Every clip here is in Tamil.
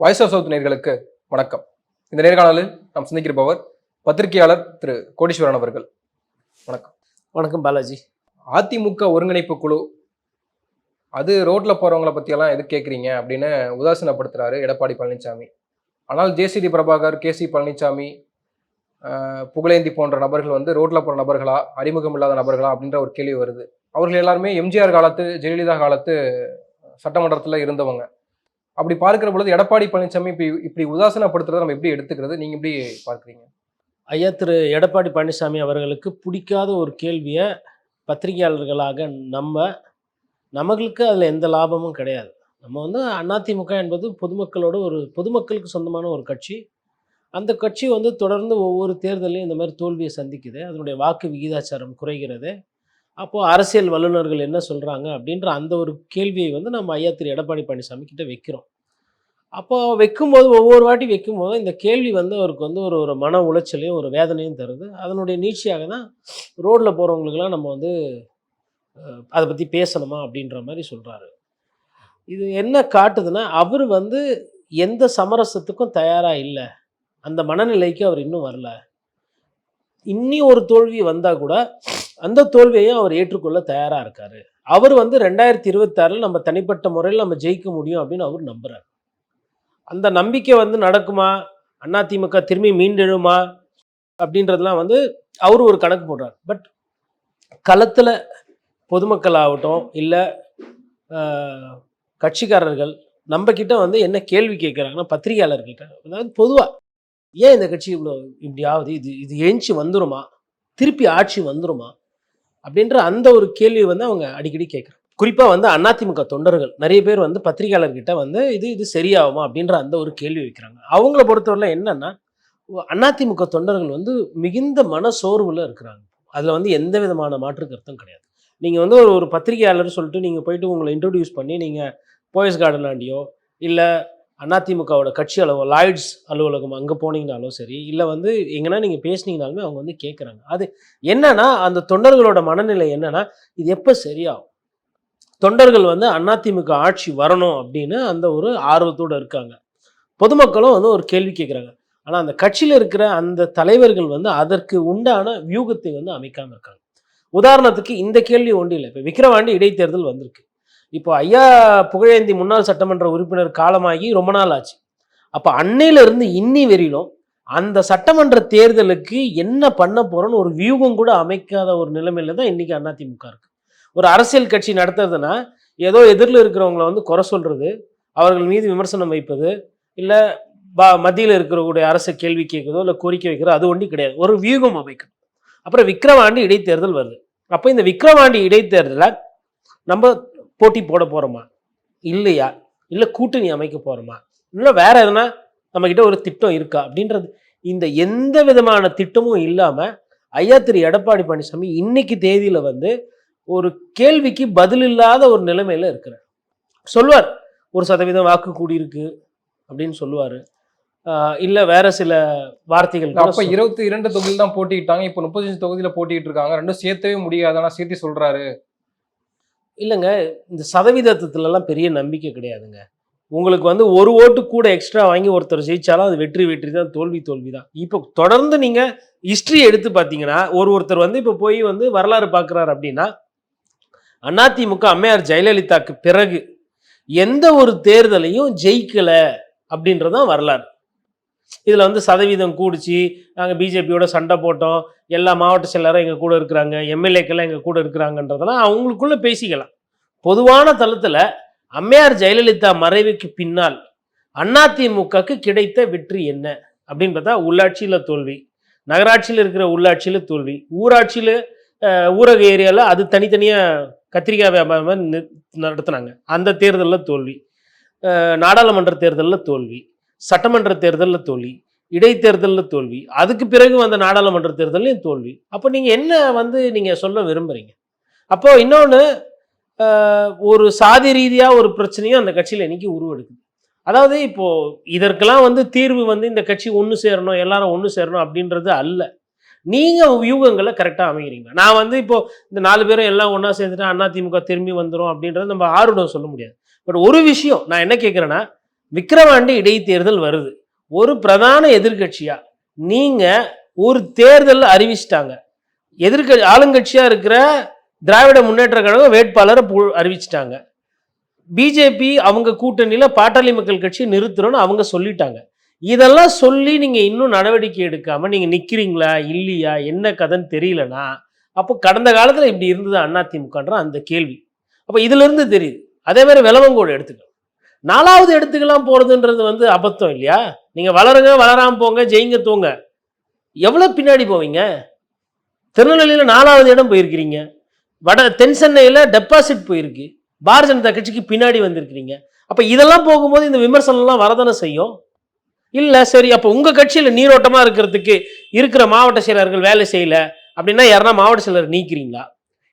வாய்ஸ் ஆஃப் சவுத் நேர்களுக்கு வணக்கம். இந்த நேர்காணலில் நாம் சந்திக்கிறபவர் பத்திரிகையாளர் திரு கோடீஸ்வரன் அவர்கள். வணக்கம். வணக்கம் பாலாஜி. அதிமுக ஒருங்கிணைப்பு குழு அது ரோட்ல போறவங்கள பத்தியெல்லாம் எது கேட்குறீங்க அப்படின்னு உதாசீனப்படுத்துறாரு எடப்பாடி பழனிசாமி ஆனால் JCD Prabhakar K C Palaniswami Pugazhendhi போன்ற நபர்கள் வந்து ரோட்ல போற நபர்களா அறிமுகம் இல்லாத நபர்களா அப்படின்ற ஒரு கேள்வி வருது. அவர்கள் எல்லாருமே எம்ஜிஆர் காலத்து ஜெயலலிதா காலத்து சட்டமன்றத்தில் இருந்தவங்க. அப்படி பார்க்கிற பொழுது எடப்பாடி பழனிசாமி இப்படி இப்படி உதாசனப்படுத்துறதை நம்ம எப்படி எடுத்துக்கிறது? நீங்கள் எப்படி பார்க்குறீங்க? ஐயா திரு எடப்பாடி பழனிசாமி அவர்களுக்கு பிடிக்காத ஒரு கேள்வியை பத்திரிகையாளர்களாக நம்ம நமங்களுக்கு அதில் எந்த லாபமும் கிடையாது. நம்ம வந்து அதிமுக என்பது பொதுமக்களோட ஒரு பொதுமக்களுக்கு சொந்தமான ஒரு கட்சி. அந்த கட்சி வந்து தொடர்ந்து ஒவ்வொரு தேர்தலையும் இந்த மாதிரி தோல்வியை சந்திக்குது. அதனுடைய வாக்கு விகிதாச்சாரம் குறைகிறது. அப்போது அரசியல் வல்லுநர்கள் என்ன சொல்கிறாங்க அப்படின்ற அந்த ஒரு கேள்வியை வந்து நம்ம ஐயா திரு எடப்பாடி பழனிசாமி கிட்ட வைக்கிறோம். அப்போ வைக்கும்போது ஒவ்வொரு வாட்டி வைக்கும்போது இந்த கேள்வி வந்து அவருக்கு வந்து ஒரு ஒரு மன உளைச்சலையும் ஒரு வேதனையும் தருது. அதனுடைய நீட்சியாக தான் ரோட்டில் போகிறவங்களுக்கெல்லாம் நம்ம வந்து அதை பற்றி பேசணுமா அப்படின்ற மாதிரி சொல்கிறாரு இது என்ன காட்டுதுன்னா அவர் வந்து எந்த சமரசத்துக்கும் தயாராக இல்லை. அந்த மனநிலைக்கு அவர் இன்னும் வரல. இன்னி ஒரு தோல்வி வந்தால் கூட அந்த தோல்வியையும் அவர் ஏற்றுக்கொள்ள தயாராக இருக்கார். அவர் வந்து ரெண்டாயிரத்தி இருபத்தாறில் நம்ம தனிப்பட்ட முறையில் நம்ம ஜெயிக்க முடியும் அப்படின்னு அவர் நம்புறாரு. அந்த நம்பிக்கை வந்து நடக்குமா? அதிமுக திரும்பி மீண்டெழுமா? அப்படின்றதுலாம் வந்து அவர் ஒரு கணக்கு போடுறார். பட் களத்தில் பொதுமக்கள் ஆகட்டும் இல்லை கட்சிக்காரர்கள் நம்மக்கிட்ட வந்து என்ன கேள்வி கேட்குறாங்கன்னா பத்திரிகையாளர்கள்ட்ட அதாவது பொதுவாக ஏன் இந்த கட்சி இவ்வளோ இப்படி ஆகுது இது இது எழுச்சி வந்துருமா? திருப்பி ஆட்சி வந்துருமா? அப்படின்ற அந்த ஒரு கேள்வி வந்து அவங்க அடிக்கடி கேட்குறாங்க குறிப்பாக வந்து அதிமுக தொண்டர்கள் நிறைய பேர் வந்து பத்திரிகையாளர்கிட்ட வந்து இது இது சரியாகுமா அப்படின்ற அந்த ஒரு கேள்வி வைக்கிறாங்க. அவங்கள பொறுத்தவரையில் என்னன்னா அதிமுக தொண்டர்கள் வந்து மிகுந்த மன சோர்வில் இருக்கிறாங்க. அதில் வந்து எந்த விதமான மாற்று கருத்தும் கிடையாது. நீங்கள் வந்து ஒரு ஒரு பத்திரிகையாளர் சொல்லிட்டு நீங்கள் போயிட்டு உங்களை இன்ட்ரடியூஸ் பண்ணி நீங்கள் போயஸ் கார்டனாண்டியோ இல்லை அதிமுகவோட கட்சி அலுவலகம் லாய்ட்ஸ் அலுவலகம் அங்கே போனீங்கனாலும் சரி இல்லை வந்து எங்கன்னா நீங்கள் பேசுனீங்கனாலுமே அவங்க வந்து கேட்குறாங்க அது என்னன்னா அந்த தொண்டர்களோட மனநிலை என்னன்னா இது எப்போ சரியாகும்? தொண்டர்கள் வந்து அதிமுக ஆட்சி வரணும் அப்படின்னு அந்த ஒரு ஆர்வத்தோடு இருக்காங்க. பொதுமக்களும் வந்து ஒரு கேள்வி கேட்குறாங்க ஆனால் அந்த கட்சியில் இருக்கிற அந்த தலைவர்கள் வந்து அதற்கு உண்டான வியூகத்தை வந்து அமைக்காமல் இருக்காங்க. உதாரணத்துக்கு இந்த கேள்வி ஒன்றும் இல்லை. இப்போ விக்கிரவாண்டி இடைத்தேர்தல் வந்திருக்கு. இப்போ ஐயா புகழேந்தி முன்னாள் சட்டமன்ற உறுப்பினர் காலமாகி ரொம்ப நாள் ஆச்சு. அப்போ அன்னையிலிருந்து இன்னி வரையிலும் அந்த சட்டமன்ற தேர்தலுக்கு என்ன பண்ண போகிறோன்னு ஒரு வியூகம் கூட அமைக்காத ஒரு நிலைமையில தான் இன்னைக்கு அதிமுக இருக்கு. ஒரு அரசியல் கட்சி நடத்துறதுன்னா ஏதோ எதிரில் இருக்கிறவங்கள வந்து குறை சொல்றது அவர்கள் மீது விமர்சனம் வைப்பது இல்லை பா மத்தியில் இருக்கிறவங்களுடைய அரசு கேள்வி கேட்குறதோ இல்லை கோரிக்கை வைக்கிறதோ அது ஒன்றும் கிடையாது. ஒரு வியூகம் அமைக்கணும். அப்புறம் விக்ரவாண்டி இடைத்தேர்தல் வருது. அப்போ இந்த விக்ரவாண்டி இடைத்தேர்தலில் நம்ம போட்டி போட போகிறோமா இல்லையா? இல்லை கூட்டணி அமைக்க போகிறோமா இல்லை வேற எதுனா நம்மக்கிட்ட ஒரு திட்டம் இருக்கா? அப்படின்றது இந்த எந்த விதமான திட்டமும் இல்லாமல் ஐயா திரு எடப்பாடி பழனிசாமி இன்னைக்கு தேதியில் வந்து ஒரு கேள்விக்கு பதில் இல்லாத ஒரு நிலைமையில இருக்கிறார். சொல்லுவார் ஒரு சதவீதம் வாக்கு கூடியிருக்கு அப்படின்னு சொல்லுவார் இல்லை வேற சில வார்த்தைகள் அப்ப இருபத்தி இரண்டு தொகுதியில் தான் போட்டிட்டாங்க இப்போ முப்பத்தஞ்சு தொகுதியில போட்டிட்டு இருக்காங்க ரெண்டும் சேர்த்தவே முடியாது. ஆனா சேர்த்து சொல்றாரு. இல்லைங்க இந்த சதவீதத்துலலாம் பெரிய நம்பிக்கை கிடையாதுங்க. உங்களுக்கு வந்து ஒரு ஓட்டு கூட எக்ஸ்ட்ரா வாங்கி ஒருத்தர் ஜெயிச்சாலும் அது வெற்றி வெற்றி தான் தோல்வி தோல்வி தான். இப்போ தொடர்ந்து நீங்கள் ஹிஸ்ட்ரி எடுத்து பார்த்தீங்கன்னா ஒரு ஒருத்தர் வந்து இப்போ போய் வந்து வரலாறு பார்க்குறாரு அப்படின்னா அதிமுக அம்மையார் ஜெயலலிதாக்கு பிறகு எந்த ஒரு தேர்தலையும் ஜெயிக்கலை அப்படின்றதான் வரலாறு. இதில் வந்து சதவீதம் கூடிச்சு. நாங்கள் பிஜேபியோட சண்டை போட்டோம். எல்லா மாவட்ட செயலரும் எங்கள் கூட இருக்கிறாங்க. எம்எல்ஏக்கெல்லாம் எங்கள் கூட இருக்கிறாங்கன்றதெல்லாம் அவங்களுக்குள்ளே பேசிக்கலாம். பொதுவான தளத்தில் அம்மையார் ஜெயலலிதா மறைவுக்கு பின்னால் அதிமுகக்கு கிடைத்த வெற்றி என்ன? அப்படின்னு பார்த்தா உள்ளாட்சியில் தோல்வி. நகராட்சியில் இருக்கிற உள்ளாட்சியில் தோல்வி. ஊராட்சியில் ஊரக ஏரியாவில் அது தனித்தனியாக கத்திரிக்காய் வியாபாரம் நடத்துனாங்க. அந்த தேர்தலில் தோல்வி. நாடாளுமன்ற தேர்தலில் தோல்வி. சட்டமன்ற தேர்தலில் தோல்வி இடைத்தேர்தலில் தோல்வி அதுக்கு பிறகு வந்த நாடாளுமன்ற தேர்தலையும் தோல்வி. அப்போ நீங்கள் என்ன வந்து நீங்கள் சொல்ல விரும்புகிறீங்க அப்போ இன்னொன்று ஒரு சாதி ரீதியாக ஒரு பிரச்சனையும் அந்த கட்சியில் இன்னைக்கு உருவெடுக்குது. அதாவது இப்போது இதற்கெல்லாம் வந்து தீர்வு வந்து இந்த கட்சி ஒன்று சேரணும் எல்லாரும் ஒன்று சேரணும் அப்படின்றது அல்ல. நீங்கள் வியூகங்களை கரெக்டாக அமைகிறீங்க. நான் வந்து இப்போது இந்த நாலு பேரும் எல்லாம் ஒன்றா சேர்ந்துட்டு அதிமுக திரும்பி வந்துடும் அப்படின்றது நம்ம ஆர்வம் சொல்ல முடியாது. பட் ஒரு விஷயம் நான் என்ன கேட்குறேன்னா விக்கிரவாண்டி இடைத்தேர்தல் வருது. ஒரு பிரதான எதிர்கட்சியா நீங்க ஒரு தேர்தல் அறிவிச்சிட்டாங்க. எதிர்க ஆளுங்கட்சியா இருக்கிற திராவிட முன்னேற்ற கழகம் வேட்பாளரை பு- அறிவிச்சிட்டாங்க. பிஜேபி அவங்க கூட்டணியில பாட்டாளி மக்கள் கட்சி நிறுத்துறோம்னு அவங்க சொல்லிட்டாங்க. இதெல்லாம் சொல்லி நீங்க இன்னும் நடவடிக்கை எடுக்காம நீங்க நிக்கிறீங்களா? இல்லையா? என்ன கதைன்னு தெரியலனா? அப்போ கடந்த காலத்துல இப்படி இருந்தது அதிமுகன்ற அந்த கேள்வி. அப்போ இதுல இருந்து தெரியுது. அதே மாதிரி விலவங்கோடு எடுத்துக்கலாம். நாலாவது இடத்துக்கெல்லாம் போகிறதுன்றது வந்து அபத்தம் இல்லையா? நீங்கள் வளருங்க வளராம போங்க ஜெயிங்க தூங்க. எவ்வளோ பின்னாடி போவீங்க? திருநெல்வேலியில் நாலாவது இடம் போயிருக்கிறீங்க. வட தென் சென்னையில் டெபாசிட் போயிருக்கு. பாரதிய ஜனதா கட்சிக்கு பின்னாடி வந்திருக்கிறீங்க. அப்போ இதெல்லாம் போகும்போது இந்த விமர்சனம்லாம் வரதானே செய்யும்? இல்லை சரி அப்போ உங்கள் கட்சியில் நீரோட்டமாக இருக்கிறதுக்கு இருக்கிற மாவட்ட செயலர்கள் வேலை செய்யலை அப்படின்னா யாருன்னா மாவட்ட செயலர் நீக்கிறீங்களா?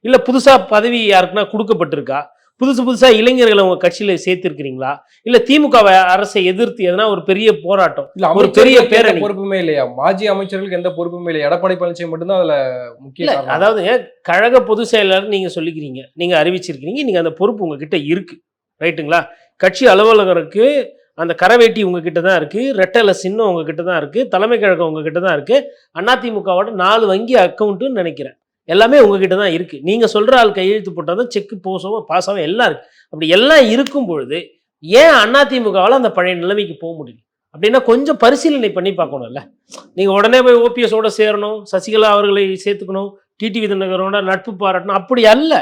இல்லை புதுசாக பதவி யாருக்குன்னா கொடுக்கப்பட்டிருக்கா? புதுசு புதுசா இளைஞர்களை உங்க கட்சியில சேர்த்திருக்கிறீங்களா? இல்ல திமுக வை- அரசை எதிர்த்து எதனா ஒரு பெரிய போராட்டம் இல்ல ஒரு பெரிய பேரணி. பொறுப்புமே இல்லையா? மாஜி அமைச்சர்களுக்கு எந்த பொறுப்புமே இல்லையா? எடப்பாடி பழனிசாமி மட்டும்தான் அதுல முக்கிய இல்ல அதாவது கழக பொதுச் செயலாளர் நீங்க சொல்லிக்கிறீங்க நீங்க அறிவிச்சிருக்கிறீங்க நீங்க அந்த பொறுப்பு உங்ககிட்ட இருக்கு ரைட்டுங்களா? கட்சி அலுவலகருக்கு அந்த கரவேட்டி உங்ககிட்ட தான் இருக்கு ரெட்டல சின்னம் உங்ககிட்ட தான் இருக்கு தலைமை கழகம் உங்ககிட்ட தான் இருக்கு அதிமுகவோட நாலு வங்கி அக்கௌண்ட்டுன்னு நினைக்கிறேன். எல்லாமே உங்ககிட்ட தான் இருக்குது நீங்கள் சொல்கிற ஆள் கையெழுத்து போட்டால் தான் செக் போசவும் பாஸாவும் எல்லாம் இருக்குது அப்படி எல்லாம் இருக்கும் பொழுது ஏன் அதிமுகவால் அந்த பழைய நிலைமைக்கு போக முடியல? அப்படின்னா கொஞ்சம் பரிசீலனை பண்ணி பார்க்கணும்ல. நீங்கள் உடனே போய் ஓபிஎஸோட சேரணும் சசிகலா அவர்களை சேர்த்துக்கணும் டிடி தினகரோட நட்பு பாராட்டணும் அப்படி அல்ல.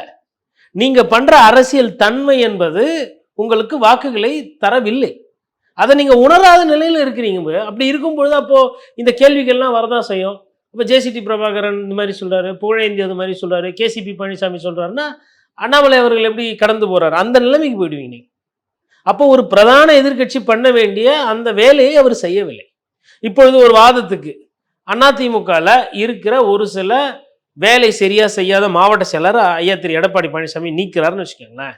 நீங்கள் பண்ணுற அரசியல் தன்மை என்பது உங்களுக்கு வாக்குகளை தரவில்லை. அதை நீங்கள் உணராத நிலையில் இருக்கிறீங்க அப்படி இருக்கும் அப்போது இந்த கேள்விகள்லாம் வரதான் செய்யும்? இப்போ ஜேசிடி பிரபாகரன் இந்த மாதிரி சொல்கிறாரு புகழேந்தி அது மாதிரி சொல்கிறாரு கேசிபி பழனிசாமி சொல்கிறாருன்னா அண்ணாமலை அவர்கள் எப்படி கடந்து போகிறார் அந்த நிலைமைக்கு போயிடுவீங்க நீங்க. அப்போ ஒரு பிரதான எதிர்க்கட்சி பண்ண வேண்டிய அந்த வேலையை அவர் செய்யவில்லை. இப்பொழுது ஒரு வாதத்துக்கு அதிமுகவில் இருக்கிற ஒரு சில வேலை சரியாக செய்யாத மாவட்ட செயலர் ஐயா திரு எடப்பாடி பழனிசாமி நீக்கிறாருன்னு வச்சுக்கோங்களேன்.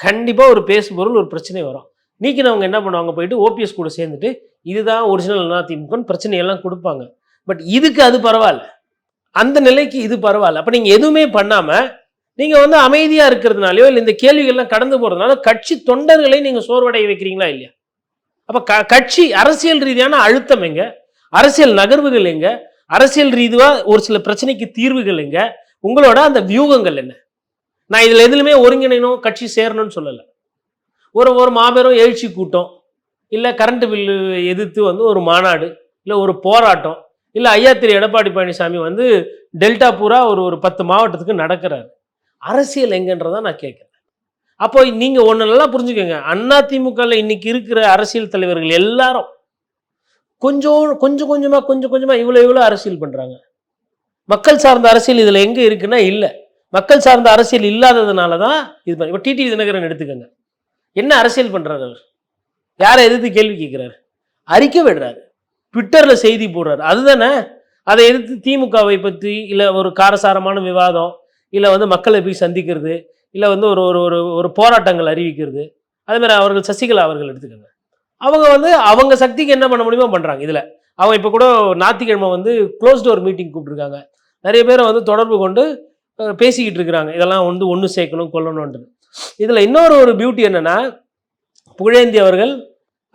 கண்டிப்பாக ஒரு பேசுபொருள் ஒரு பிரச்சனை வரும். நீக்கினவங்க என்ன பண்ணுவாங்க? போயிட்டு ஓபிஎஸ் கூட சேர்ந்துட்டு இதுதான் ஒரிஜினல் அதிமுகன்னு பிரச்சனையெல்லாம் கொடுப்பாங்க. பட் இதுக்கு அது பரவாயில்ல. அந்த நிலைக்கு இது பரவாயில்ல. அப்போ நீங்கள் எதுவுமே பண்ணாமல் நீங்கள் வந்து அமைதியாக இருக்கிறதுனாலயோ இல்லை இந்த கேள்விகள்லாம் கடந்து போகிறதுனால கட்சி தொண்டர்களை நீங்கள் சோர்வடைய வைக்கிறீங்களா இல்லையா? அப்போ க கட்சி அரசியல் ரீதியான அழுத்தம் எங்க? அரசியல் நகர்வுகள் எங்க? அரசியல் ரீதியாக ஒரு சில பிரச்சனைக்கு தீர்வுகள் எங்க? உங்களோட அந்த வியூகங்கள் என்ன? நான் இதில் எதுலையுமே ஒருங்கிணைணும் கட்சி சேரணும்னு சொல்லலை. ஒரு ஒரு மாபெரும் எழுச்சி கூட்டம் இல்லை கரண்ட் பில்லு எதிர்த்து வந்து ஒரு மாநாடு இல்லை ஒரு போராட்டம் இல்லை ஐயா திரு எடப்பாடி பழனிசாமி வந்து டெல்டா பூரா ஒரு ஒரு பத்து மாவட்டத்துக்கு நடக்கிறாரு. அரசியல் எங்கன்றதான் நான் கேட்குறேன். அப்போ நீங்கள் ஒன்று நல்லா புரிஞ்சுக்கோங்க. திமுகவில் இன்னைக்கு இருக்கிற அரசியல் தலைவர்கள் எல்லாரும் கொஞ்சம் கொஞ்சம் கொஞ்சமாக கொஞ்சம் கொஞ்சமாக இவ்வளோ இவ்வளோ அரசியல் பண்ணுறாங்க மக்கள் சார்ந்த அரசியல் இதில் எங்கே இருக்குன்னா இல்லை. மக்கள் சார்ந்த அரசியல் இல்லாததுனால தான் இது பண்ண இப்போ டிடி தினகரன் எடுத்துக்கோங்க. என்ன அரசியல் பண்ணுறாரு அவர்? யாரை எதிர்த்து கேள்வி கேட்குறாரு? அறிக்கை விடுறாரு. ட்விட்டரில் செய்தி போடுறாரு. அதுதானே? அதை எதிர்த்து திமுகவை பற்றி இல்லை ஒரு காரசாரமான விவாதம் இல்லை வந்து மக்களை போய் சந்திக்கிறது இல்லை வந்து ஒரு ஒரு ஒரு ஒரு போராட்டங்கள் அறிவிக்கிறது. அதேமாதிரி அவர்கள் சசிகலா அவர்கள் எடுத்துக்கோங்க. அவங்க வந்து அவங்க சக்திக்கு என்ன பண்ண முடியுமோ பண்ணுறாங்க இதில். அவங்க இப்போ கூட ஞாயிற்றுக்கிழமை வந்து க்ளோஸ் டோர் மீட்டிங் கூப்பிட்ருக்காங்க நிறைய பேரை வந்து தொடர்பு கொண்டு பேசிக்கிட்டு இருக்கிறாங்க. இதெல்லாம் வந்து ஒன்று சேர்க்கணும் கொல்லணுன்றது இதில் இன்னொரு ஒரு பியூட்டி என்னென்னா புகழேந்தி அவர்கள்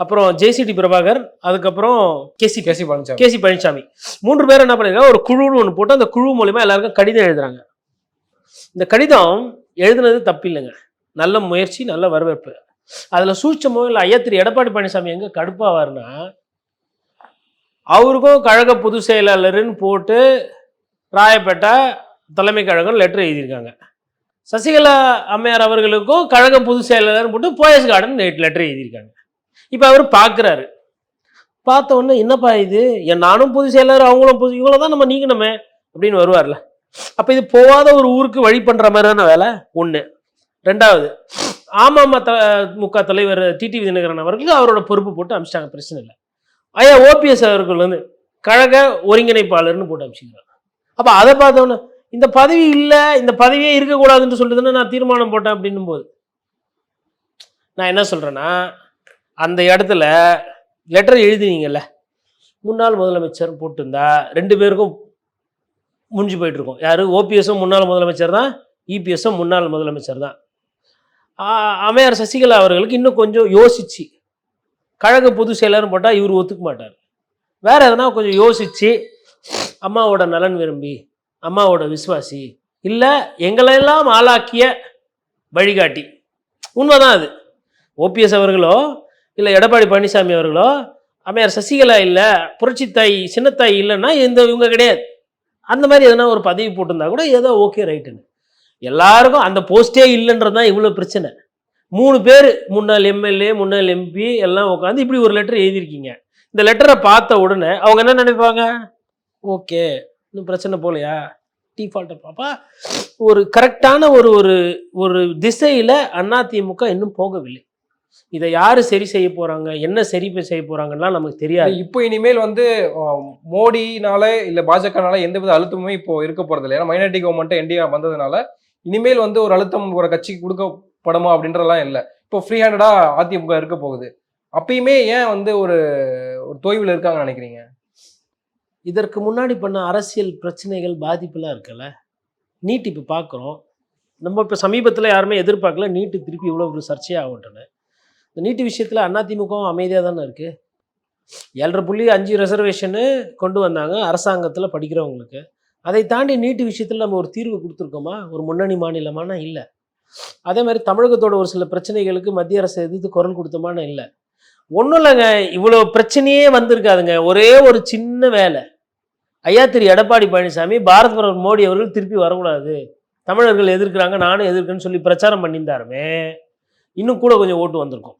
அப்புறம் ஜேசிடி பிரபாகர் அதுக்கப்புறம் கேசி கேசி பழனிசாமி கேசி பழனிசாமி மூன்று பேர் என்ன பண்ணிருக்காங்க? ஒரு குழுன்னு ஒன்று போட்டு அந்த குழு மூலியமா எல்லாருக்கும் கடிதம் எழுதுறாங்க. இந்த கடிதம் எழுதுனது தப்பில்லைங்க. நல்ல முயற்சி நல்ல வரவேற்பு. அதில் சூட்சமோ இல்லை ஐயா திரு எடப்பாடி பழனிசாமி எங்கே கடுப்பாவார்னா அவருக்கும் கழக பொதுச் செயலாளர்னு போட்டு ராயப்பேட்டை தலைமை கழகம் லெட்டர் எழுதியிருக்காங்க. சசிகலா அம்மையார் அவர்களுக்கும் கழக பொதுச் செயலாளர்னு போட்டு போயஸ் கார்டன் லெட்டர் எழுதியிருக்காங்க. இப்போ அவர் பார்க்குறாரு பார்த்த உடனே என்னப்பா இது? என் நானும் புது செயலாளர் அவங்களும் புது இவங்கள தான் நம்ம நீக்கணுமே? அப்படின்னு வருவார்ல. அப்போ இது போகாத ஒரு ஊருக்கு வழி பண்ணுற மாதிரியான வேலை? ஒன்று ரெண்டாவது ஆமாம் த முக தலைவர் டிடி விதிநகரன் அவர்களுக்கு அவரோட பொறுப்பு போட்டு அமிச்சிட்டாங்க பிரச்சனை இல்லை. ஐயா ஓபிஎஸ் அவர்கள் வந்து கழக ஒருங்கிணைப்பாளர்னு போட்டு அமிச்சிக்கிறாங்க அப்போ அதை பார்த்தோன்னே இந்த பதவி இல்லை இந்த பதவியே இருக்கக்கூடாதுன்னு சொல்லுதுன்னு நான் தீர்மானம் போட்டேன் அப்படின்னும் போது நான் என்ன சொல்கிறேன்னா அந்த இடத்துல லெட்டர் எழுதினீங்கல்ல முன்னாள் முதலமைச்சர் போட்டிருந்தா ரெண்டு பேருக்கும் முடிஞ்சு போயிட்டுருக்கோம். யார்? யாரு ஓபிஎஸும் முன்னாள் முதலமைச்சர் தான் இபிஎஸும் முன்னாள் முதலமைச்சர் தான். அமையார் அம்மையார் சசிகலா அவர்களுக்கு இன்னும் கொஞ்சம் யோசிச்சு கழக பொது செயலர்னு போட்டால் இவர் ஒத்துக்க மாட்டார். வேறு எதனா கொஞ்சம் யோசிச்சு அம்மாவோட நலன் விரும்பி அம்மாவோட விசுவாசி இல்லை எங்களெல்லாம் ஆளாக்கிய வழிகாட்டி. உண்மைதான் அது. ஓபிஎஸ் அவர்களோ இல்லை எடப்பாடி பழனிசாமி அவர்களோ அம்மையார் சசிகலா இல்லை புரட்சித்தாய் சின்னத்தாய் இல்லைன்னா இந்த இவங்க கிடையாது. அந்த மாதிரி எதனா ஒரு பதவி போட்டிருந்தா கூட ஏதோ ஓகே ரைட்டுன்னு எல்லாருக்கும் அந்த போஸ்டே இல்லைன்றது தான் இவ்வளோ பிரச்சனை. மூணு பேர் முன்னாள் எம்எல்ஏ முன்னாள் எம்பி எல்லாம் உட்காந்து இப்படி ஒரு லெட்டர் எழுதியிருக்கீங்க. இந்த லெட்டரை பார்த்த உடனே அவங்க என்ன நினைப்பாங்க? ஓகே இன்னும் பிரச்சனை போலையா? டிஃபால்ட்டை பாப்பா. ஒரு கரெக்டான ஒரு ஒரு ஒரு திசையில் அதிமுக இன்னும் போகவில்லை. இதை யார் சரி செய்ய போகிறாங்க என்ன சரி செய்ய போகிறாங்கலாம் நமக்கு தெரியாது. இப்போ இனிமேல் வந்து மோடினால இல்ல பாஜகனால எந்தவித அழுத்தமுமே இப்போ இருக்க போறது இல்லை. ஏன்னா மைனாரிட்டி கவர்மெண்ட் என்டிஏ வந்ததுனால இனிமேல் வந்து ஒரு அழுத்தம் ஒரு கட்சிக்கு கொடுக்கப்படுமா அப்படின்றதெல்லாம் இல்லை. இப்போ ஃப்ரீ ஹேண்டடா அதிமுக இருக்க போகுது. அப்பயுமே ஏன் வந்து ஒரு ஒரு தொய்வில் இருக்காங்கன்னு நினைக்கிறீங்க? இதற்கு முன்னாடி பண்ண அரசியல் பிரச்சனைகள் பாதிப்புலாம் இருக்குல்ல? நீட் இப்போ பார்க்குறோம் நம்ம இப்போ சமீபத்தில் யாருமே எதிர்பார்க்கல நீட்டு திருப்பி இவ்வளோ ஒரு சர்ச்சையாகட்டுன்னு இந்த நீட்டு விஷயத்தில் அதிமுகவும் அமைதியாக தானே இருக்குது ஏழரை புள்ளி அஞ்சு ரிசர்வேஷனு கொண்டு வந்தாங்க அரசாங்கத்தில் படிக்கிறவங்களுக்கு. அதை தாண்டி நீட்டு விஷயத்தில் நம்ம ஒரு தீர்வு கொடுத்துருக்கோமா? ஒரு முன்னணி மாநிலமான இல்லை. அதே மாதிரி தமிழகத்தோட ஒரு சில பிரச்சனைகளுக்கு மத்திய அரசு எதிர்த்து குரல் கொடுத்தோமான்னு இல்லை. ஒன்றும் இல்லைங்க இவ்வளோ பிரச்சனையே வந்திருக்காதுங்க. ஒரே ஒரு சின்ன வேலை. ஐயா திரு எடப்பாடி பழனிசாமி பாரத் பிரதமர் மோடி அவர்கள் திருப்பி வரக்கூடாது. தமிழர்கள் எதிர்க்கிறாங்க நானும் எதிர்க்கிறேன்னு சொல்லி பிரச்சாரம் பண்ணியிருந்தாருமே. இன்னும் கூட கொஞ்சம் ஓட்டு வந்திருக்கும்.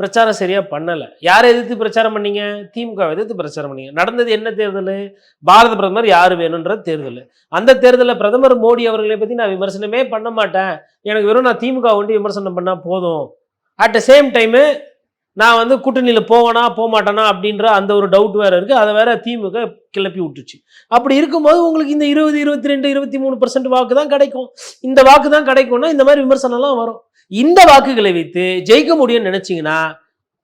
பிரச்சாரம் சரியாக பண்ணலை. யாரை எதிர்த்து பிரச்சாரம் பண்ணீங்க? திமுக எதிர்த்து பிரச்சாரம் பண்ணீங்க. நடந்தது என்ன தேர்தல்? பாரத பிரதமர் யார் வேணுன்ற தேர்தல். அந்த தேர்தலில் பிரதமர் மோடி அவர்களை பற்றி நான் விமர்சனமே பண்ண மாட்டேன். எனக்கு வெறும் நான் திமுக ஒண்டி விமர்சனம் பண்ணால் போதும். அட் த சேம் டைமு நான் வந்து கூட்டணியில் போவேனா போக மாட்டேனா அப்படின்ற அந்த ஒரு டவுட் வேறு இருக்குது அதை வேற திமுக கிளப்பி விட்டுச்சு. அப்படி இருக்கும்போது உங்களுக்கு இந்த இருபது இருபத்தி ரெண்டு இருபத்தி மூணு பர்சன்ட் வாக்கு தான் கிடைக்கும். இந்த வாக்கு தான் கிடைக்கும்னா இந்த மாதிரி விமர்சனம்லாம் வரும். இந்த வாக்குகளை வைத்து ஜெயிக்க முடியும்னு நினச்சிங்கன்னா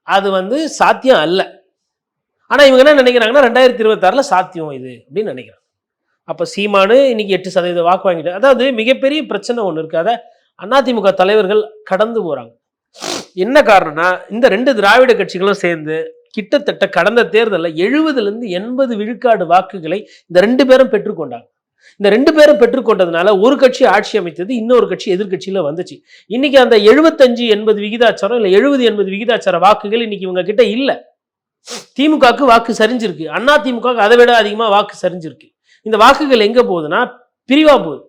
அது வந்து சாத்தியம் அல்ல. ஆனால் இவங்க என்ன நினைக்கிறாங்கன்னா ரெண்டாயிரத்தி இருபத்தாறில் சாத்தியம் இது அப்படின்னு நினைக்கிறாங்க. அப்போ சீமானு இன்னைக்கு எட்டு சதவீத வாக்கு வாங்கிட்டு அதாவது மிகப்பெரிய பிரச்சனை ஒன்று இருக்காத அதை அதிமுக தலைவர்கள் கடந்து போகிறாங்க என்ன காரணம்னா இந்த ரெண்டு திராவிட கட்சிகளும் சேர்ந்து கிட்டத்தட்ட கடந்த தேர்தலில் எழுபதுலேருந்து எண்பது விழுக்காடு வாக்குகளை இந்த ரெண்டு பேரும் பெற்றுக்கொண்டாங்க இந்த ரெண்டு பேரும் பெற்றுக்கொண்டதுனால ஒரு கட்சி ஆட்சி அமைத்தது இன்னொரு கட்சி எதிர்க்கட்சியில் வந்துச்சு. இன்னைக்கு அந்த எழுபத்தஞ்சு எண்பது விகிதாச்சாரம் இல்லை எழுபது எண்பது விகிதாச்சார வாக்குகள் இன்னைக்கு இவங்க கிட்ட இல்லை. திமுகவுக்கு வாக்கு சரிஞ்சிருக்கு. அண்ணா திமுகவுக்கு அதை விட அதிகமாக வாக்கு சரிஞ்சிருக்கு. இந்த வாக்குகள் எங்கே போகுதுன்னா பிரிவாக போகுது.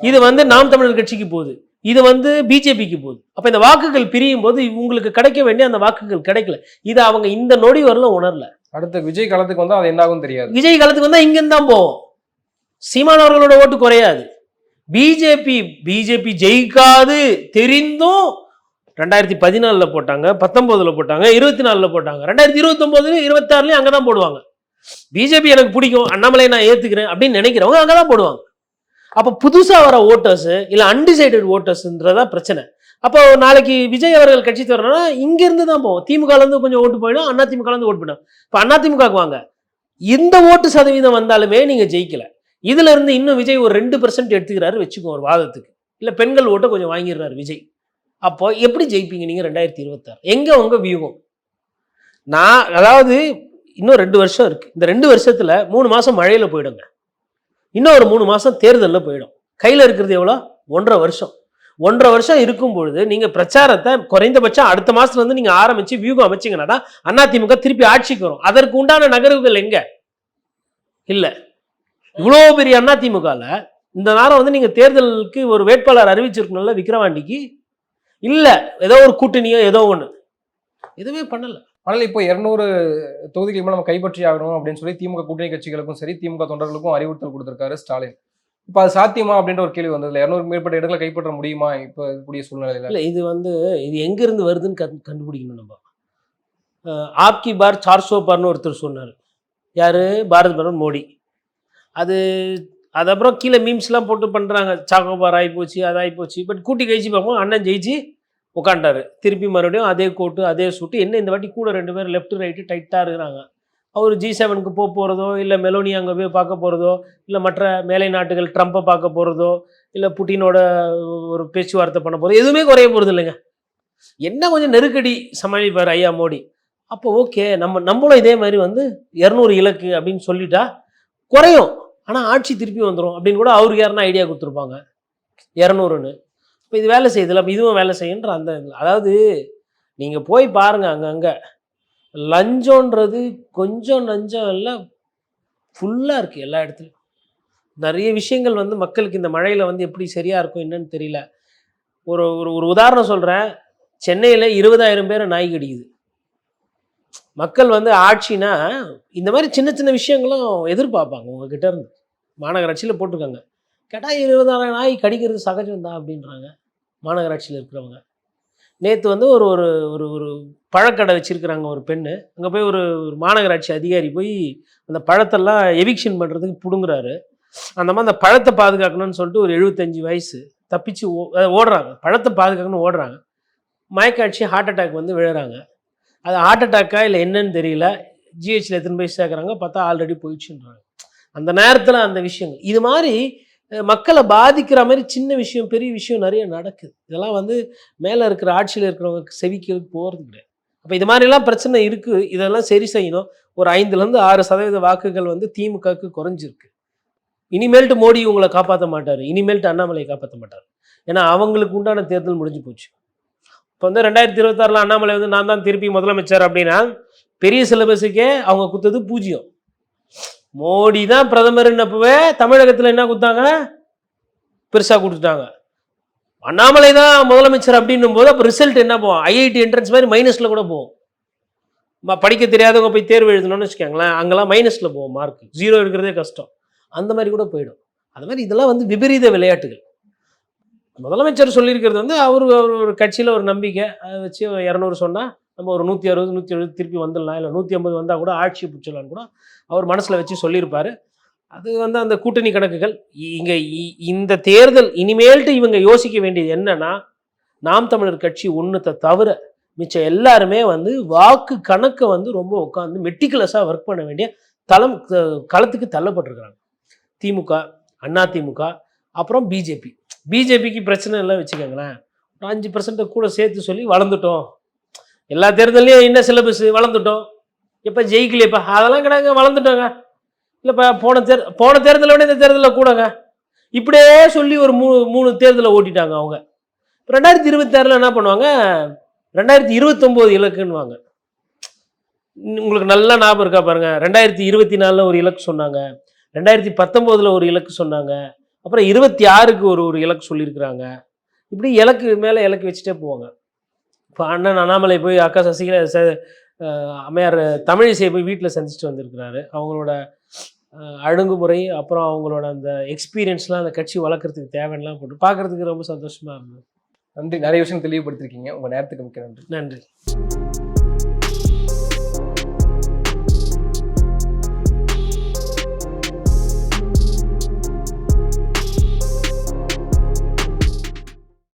இது வந்து நாம் தமிழர் கட்சிக்கு போகுது. இது வந்து பிஜேபிக்கு போகுது. அப்போ இந்த வாக்குகள் பிரியும் போது உங்களுக்கு கிடைக்க வேண்டிய அந்த வாக்குகள் கிடைக்கல. இதை அவங்க இந்த நொடி வரலும் உணரல. அடுத்த விஜய் காலத்துக்கு வந்தா அது என்னாகும் தெரியாது. விஜய் காலத்துக்கு வந்தா இங்கிருந்து தான் போவோம். சீமான் அவர்களோட ஓட்டு குறையாது. பிஜேபி பிஜேபி ஜெயிக்காது தெரிந்தும் ரெண்டாயிரத்தி பதினாலில் போட்டாங்க பத்தொம்போதில் போட்டாங்க இருபத்தி நாலில் போட்டாங்க. ரெண்டாயிரத்தி இருபத்தொம்போது இருபத்தாறுலையும் அங்கே தான் போடுவாங்க. பிஜேபி எனக்கு பிடிக்கும் அண்ணாமலை நான் ஏற்றுக்கிறேன் அப்படின்னு நினைக்கிறவங்க அங்கே தான் போடுவாங்க. அப்போ புதுசாக வர ஓட்டர்ஸு இல்லை அன்டிசைடட் ஓட்டர்ஸுன்றதான் பிரச்சனை. அப்போ நாளைக்கு விஜய் அவர்கள் கட்சி தரணும்னா இங்கேருந்து தான் போவோம். திமுகலேருந்து கொஞ்சம் ஓட்டு போயிடும் அண்ணா திமுகலேருந்து ஓட்டு போயிடும். இப்போ அண்ணா திமுகவுக்கு வாங்க. இந்த ஓட்டு சதவீதம் வந்தாலுமே நீங்கள் ஜெயிக்கல. இதுல இருந்து இன்னும் விஜய் ஒரு ரெண்டு பர்சன்ட் எடுத்துக்கிறாரு வச்சுக்கோ ஒரு வாதத்துக்கு. இல்லை பெண்கள் ஓட்டை கொஞ்சம் வாங்கிடுறாரு விஜய். அப்போ எப்படி ஜெயிப்பீங்க நீங்கள் ரெண்டாயிரத்தி இருபத்தாறு? எங்கே உங்க வியூகம்? நான் அதாவது இன்னும் ரெண்டு வருஷம் இருக்கு. இந்த ரெண்டு வருஷத்துல மூணு மாசம் மழையில போயிடுங்க. இன்னும் ஒரு மூணு மாதம் தேர்தலில் போயிடும். கையில் இருக்கிறது எவ்வளோ? ஒன்றரை வருஷம். ஒன்றரை வருஷம் இருக்கும் பொழுது நீங்கள் பிரச்சாரத்தை குறைந்தபட்சம் அடுத்த மாதத்துலேருந்து நீங்கள் ஆரம்பித்து ஆரம்பிச்சு வியூகம் அமைச்சிங்கன்னா தான் அதிமுக திருப்பி ஆட்சிக்கு வரும். அதற்கு உண்டான நகர்வுகள் எங்கே? இல்லை. இவ்வளோ பெரிய அதிமுகவில் இந்த நேரம் வந்து நீங்கள் தேர்தலுக்கு ஒரு வேட்பாளர் அறிவிச்சிருக்கணும்ல விக்ரவாண்டிக்கு இல்லை. ஏதோ ஒரு கூட்டணியோ ஏதோ ஒன்று எதுவுமே பண்ணலை. ஆனால் இப்போ இரநூறு தொகுதிகள் நம்ம கைப்பற்றி ஆகணும் அப்படின்னு சொல்லி திமுக கூட்டணி கட்சிகளுக்கும் சரி திமுக தொண்டர்களுக்கும் அறிவுறுத்தல் கொடுத்திருக்காரு ஸ்டாலின். இப்போ அது சாத்தியமா அப்படின்ற ஒரு கேள்வி வந்ததுல இரநூறு மேற்பட்ட இடங்களை கைப்பற்ற முடியுமா இப்போ இருக்கக்கூடிய சூழ்நிலையில? இல்லை இது வந்து இது எங்கேருந்து வருதுன்னு கண் கண்டுபிடிக்கணும் நம்ம. ஆப்கி பார் சார்சோ பார்னு ஒருத்தர் சொன்னார். யார்? பாரத் பிரதமர் மோடி. அது அதுக்கப்புறம் கீழே மீம்ஸ்லாம் போட்டு பண்ணுறாங்க சாக்கோபார் ஆகிப்போச்சு அது ஆகிப்போச்சு பட் கூட்டி கழிச்சு பார்ப்போம் அண்ணன் ஜெயிச்சு உட்காண்டாரு திருப்பி மறுபடியும் அதே கோட்டு அதே சூட்டு என்ன இந்த வாட்டி கூட ரெண்டு பேரும் லெஃப்ட் ரைட்டு டைட்டாக இருக்கிறாங்க. அவர் ஜி செவனுக்கு போக போகிறதோ இல்லை மெலோனி அங்கே போய் பார்க்க போகிறதோ இல்லை மற்ற மேலை நாட்டுகள் ட்ரம்ப்பை பார்க்க போகிறதோ இல்லை புட்டினோட ஒரு பேச்சுவார்த்தை பண்ண போகிறதோ எதுவுமே குறைய போகிறது இல்லைங்க. என்ன கொஞ்சம் நெருக்கடி சமாளிப்பார் ஐயா மோடி. அப்போ ஓகே நம்ம நம்மளும் இதே மாதிரி வந்து இரநூறு இலக்கு அப்படின்னு சொல்லிட்டா குறையும். ஆனால் ஆட்சி திருப்பி வந்துடும் அப்படின்னு கூட அவருக்கு யாருன்னா ஐடியா கொடுத்துருப்பாங்க. இரநூறுன்னு. இப்போ இது வேலை செய்யுதுல அப்போ இதுவும் வேலை செய்யுன்ற அந்த அதாவது நீங்கள் போய் பாருங்கள் அங்கங்கே லஞ்சம்ன்றது கொஞ்சம் லஞ்சம் இல்லை ஃபுல்லாக இருக்குது எல்லா இடத்துலையும். நிறைய விஷயங்கள் வந்து மக்களுக்கு இந்த மழையில் வந்து எப்படி சரியாக இருக்கும் என்னன்னு தெரியல. ஒரு ஒரு ஒரு உதாரணம் சொல்கிறேன் சென்னையில் இருபதாயிரம் பேரை நாய் கடிக்குது. மக்கள் வந்து ஆட்சினா இந்த மாதிரி சின்ன சின்ன விஷயங்களும் எதிர்பார்ப்பாங்க உங்ககிட்ட இருந்து. மாநகராட்சியில் போட்டிருக்காங்க. கேட்டால் இருபதாயிரம் நாய் கடிக்கிறது சகஜம் தான் அப்படின்றாங்க. மாநகராட்சியில் இருக்கிறவங்க. நேற்று வந்து ஒரு ஒரு ஒரு ஒரு பழக்கடை வச்சுருக்கிறாங்க ஒரு பெண்ணு. அங்கே போய் ஒரு ஒரு மாநகராட்சி அதிகாரி போய் அந்த பழத்தெல்லாம் எவிக்ஷன் பண்ணுறதுக்கு பிடுங்குறாரு. அந்த மாதிரி அந்த பழத்தை பாதுகாக்கணும்னு சொல்லிட்டு ஒரு எழுபத்தஞ்சு வயசு தப்பிச்சு ஓ ஓடுறாங்க. பழத்தை பாதுகாக்கணும்னு ஓடுறாங்க. மயக்காட்சி ஹார்ட் அட்டாக் வந்து விழுறாங்க. அது ஹார்ட் அட்டாக்கா இல்லை என்னன்னு தெரியல. ஜிஹெச்சில் எத்தனை போய் சேர்க்குறாங்க? பார்த்தா ஆல்ரெடி போயிடுச்சுன்றாங்க. அந்த நேரத்தில் அந்த விஷயங்கள். இது மாதிரி மக்களை பாதிக்கிற மாதிரி சின்ன விஷயம் பெரிய விஷயம் நிறைய நடக்குது. இதெல்லாம் வந்து மேலே இருக்கிற ஆட்சியில் இருக்கிறவங்க செவிக்க போகிறது கிடையாது. அப்போ இது மாதிரிலாம் பிரச்சனை இருக்குது இதெல்லாம் சரி செய்யணும். ஒரு ஐந்துலேருந்து ஆறு சதவீத வாக்குகள் வந்து திமுகவுக்கு குறைஞ்சிருக்கு. இனிமேல்ட்டு மோடி உங்களை காப்பாற்ற மாட்டார். இனிமேல்ட்டு அண்ணாமலையை காப்பாற்ற மாட்டார். ஏன்னா அவங்களுக்கு உண்டான தேர்தல் முடிஞ்சு போச்சு. இப்போ வந்து ரெண்டாயிரத்தி இருபத்தாறில் அண்ணாமலை வந்து நான் தான் திருப்பி முதலமைச்சர் அப்படின்னா பெரிய சிலபஸுக்கே அவங்க குத்தது பூஜ்ஜியம். மோடி தான் பிரதமர்னப்பவே தமிழகத்தில் என்ன கொடுத்தாங்க? பெருசாக கொடுத்துட்டாங்க. அண்ணாமலை தான் முதலமைச்சர் அப்படின்னும் போது அப்போ ரிசல்ட் என்ன போகும்? ஐஐடி என்ட்ரன்ஸ் மாதிரி மைனஸில் கூட போகும். படிக்க தெரியாதவங்க போய் தேர்வு எழுதணும்னு வச்சுக்கோங்களேன் அங்கெல்லாம் மைனஸில் போகும் மார்க் ஜீரோ இருக்கிறதே கஷ்டம். அந்த மாதிரி கூட போயிடும். அது மாதிரி இதெல்லாம் வந்து விபரீத விளையாட்டுகள். முதலமைச்சர் சொல்லியிருக்கிறது வந்து அவர் அவர் ஒரு கட்சியில் ஒரு நம்பிக்கை. அதை வச்சு இரநூறு சொன்னால் நம்ம ஒரு நூற்றி அறுபது நூற்றி எழுபது திருப்பி வந்துடலாம். இல்லை நூற்றி ஐம்பது வந்தால் கூட ஆட்சி பிடிச்சிடலான்னு கூட அவர் மனசில் வச்சு சொல்லியிருப்பார். அது வந்து அந்த கூட்டணி கணக்குகள். இங்கே இந்த தேர்தல் இனிமேல்ட்டு இவங்க யோசிக்க வேண்டியது என்னன்னா நாம் தமிழர் கட்சி ஒன்றுத்தை தவிர மிச்சம் எல்லாருமே வந்து வாக்கு கணக்கை வந்து ரொம்ப உட்காந்து மெட்டிகுலஸாக ஒர்க் பண்ண வேண்டிய தளம் களத்துக்கு தள்ளப்பட்டிருக்கிறாங்க. திமுக அண்ணா திமுக அப்புறம் பிஜேபி. பிஜேபிக்கு பிரச்சனை எல்லாம் வச்சுக்கோங்களேன். ஒரு அஞ்சு பர்சன்ட்டை கூட சேர்த்து சொல்லி வளர்ந்துட்டோம். எல்லா தேர்தல்லையும் என்ன சிலபஸ் வளர்ந்துட்டோம். எப்போ ஜெயிக்கலையப்பா அதெல்லாம் கிடையாதுங்க வளர்ந்துட்டோங்க. இல்லைப்பா போன தேர் போன தேர்தலை விட இந்த தேர்தலில் கூடங்க. இப்படியே சொல்லி ஒரு மூணு மூணு தேர்தலை ஓட்டிட்டாங்க அவங்க. இப்போ ரெண்டாயிரத்தி இருபத்தாறில் என்ன பண்ணுவாங்க? ரெண்டாயிரத்தி இருபத்தொம்போது இலக்குன்னுவாங்க. உங்களுக்கு நல்லா ஞாபகம் இருக்கா பாருங்க. ரெண்டாயிரத்தி இருபத்தி நாலில் ஒரு இலக்கு சொன்னாங்க. ரெண்டாயிரத்தி பத்தொம்போதில் ஒரு இலக்கு சொன்னாங்க. அப்புறம் இருபத்தி ஆறுக்கு ஒரு ஒரு இலக்கு சொல்லியிருக்கிறாங்க. இப்படி இலக்கு மேலே இலக்கு வச்சுட்டே போவாங்க. இப்போ அண்ணன் அண்ணாமலை போய் அக்கா சசிகலா அம்மையார் தமிழிசையை போய் வீட்டில் சந்திச்சுட்டு வந்திருக்கிறாரு. அவங்களோட அணுகுமுறை அப்புறம் அவங்களோட அந்த எக்ஸ்பீரியன்ஸ்லாம் அந்த கட்சி வளர்க்குறதுக்கு தேவைன்னெலாம் போட்டு பார்க்குறதுக்கு ரொம்ப சந்தோஷமாக இருந்தது. நன்றி. நிறைய விஷயம் தெளிவுபடுத்திருக்கீங்க. உங்க நேரத்துக்கு மிக்க நன்றி. நன்றி.